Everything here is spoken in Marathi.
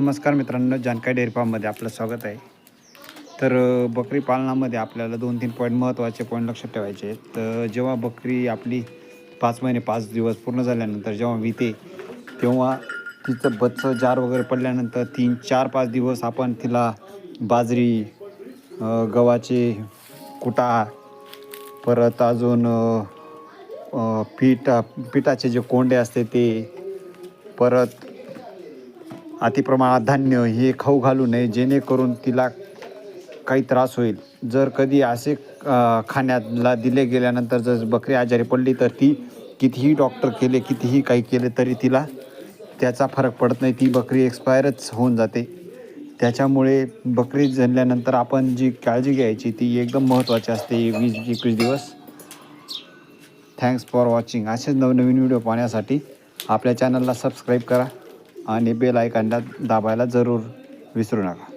नमस्कार मित्रांनो जानकारी डेअरी फार्ममध्ये आपलं स्वागत आहे. तर बकरी पालनामध्ये आपल्याला दोन तीन पॉईंट महत्त्वाचे पॉईंट लक्षात ठेवायचे तर जेव्हा बकरी आपली पाच महिने पाच दिवस पूर्ण झाल्यानंतर जेव्हा विते तेव्हा तिचं बच्चं जार वगैरे पडल्यानंतर तीन चार पाच दिवस आपण तिला बाजरी गव्हाचे कुटा परत अजून पीठ पिठाचे जे कोंडे असते ते परत अतिप्रमाणात धान्य हे खाऊ घालू नये जेणेकरून तिला काही त्रास होईल. जर कधी असे खाण्याला दिले गेल्यानंतर जर बकरी आजारी पडली तर ती कितीही डॉक्टर केले कितीही काही केले तरी तिला त्याचा फरक पडत नाही. ती बकरी एक्सपायरच होऊन जाते. त्याच्यामुळे बकरी जणल्यानंतर आपण जी काळजी घ्यायची ती एकदम महत्त्वाची असते. वीस एकवीस दिवस. थँक्स फॉर वॉचिंग असेच नवनवीन व्हिडिओ पाहण्यासाठी आपल्या चॅनलला सबस्क्राईब करा. आणि बेल आयकॉनला दाबायला जरूर विसरू नका.